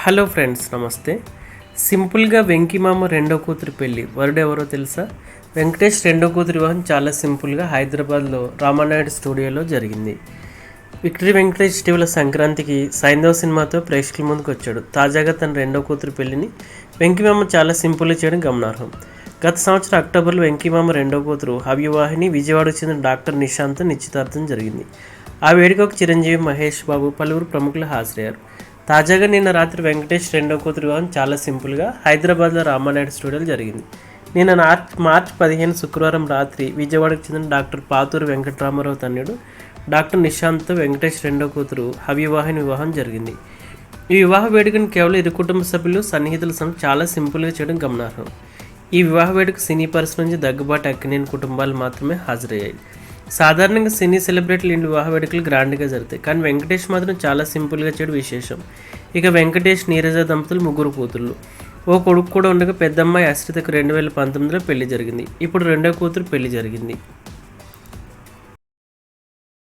Hello friends నమస్తే. సింపుల్గా వెంకిమామ రెండో కూతురు పెళ్ళి వరుడు ఎవరో తెలుసా? వెంకటేష్ రెండో కూతురు వివాహం చాలా సింపుల్గా హైదరాబాద్లో రామానాయుడు స్టూడియోలో జరిగింది. విక్టరీ వెంకటేష్ ఇటీవల సంక్రాంతికి సైంధవ సినిమాతో ప్రేక్షకుల ముందుకు వచ్చాడు. తాజాగా తన రెండో కూతురు పెళ్ళిని వెంకిమామ చాలా సింపుల్గా చేయడం గమనార్హం. గత సంవత్సరం అక్టోబర్లో వెంకిమామ రెండో కూతురు హవ్యవాహిని విజయవాడకు చెందిన డాక్టర్ నిశాంత్ నిశ్చితార్థం జరిగింది. ఆ వేడుకకు చిరంజీవి మహేష్ బాబు పలువురు ప్రముఖులు హాజరయ్యారు. తాజాగా నిన్న రాత్రి వెంకటేష్ రెండో కూతురు వివాహం చాలా సింపుల్గా హైదరాబాద్లో రామానాయుడు స్టూడియోలో జరిగింది. నిన్న మార్చ్ మార్చ్ పదిహేను శుక్రవారం రాత్రి విజయవాడకు చెందిన డాక్టర్ పాతూరు వెంకటరామారావు తన్యుడు డాక్టర్ నిశాంత్తో వెంకటేష్ రెండో కూతురు హవివాహిని వివాహం జరిగింది. ఈ వివాహ వేడుకను కేవలం ఇరు కుటుంబ సభ్యులు సన్నిహితుల సమ చాలా సింపుల్గా చేయడం గమనార్హం. ఈ వివాహ వేడుక సినీ పరిస్థితి నుంచి దగ్గుబాటు అక్కినేని కుటుంబాలు మాత్రమే హాజరయ్యాయి. సాధారణంగా సినీ సెలబ్రిటీలు ఇంటి వివాహ వేడుకలు గ్రాండ్గా జరుగుతాయి. కానీ వెంకటేష్ మాత్రం చాలా సింపుల్గా చేయడం విశేషం. ఇక వెంకటేష్ నీరజ దంపతులు ముగ్గురు కూతుళ్ళు ఓ కొడుకు కూడా ఉండగా పెద్దమ్మాయి అశ్రితకు రెండు వేల పంతొమ్మిదిలో పెళ్ళి జరిగింది. ఇప్పుడు రెండో కూతురు పెళ్ళి జరిగింది.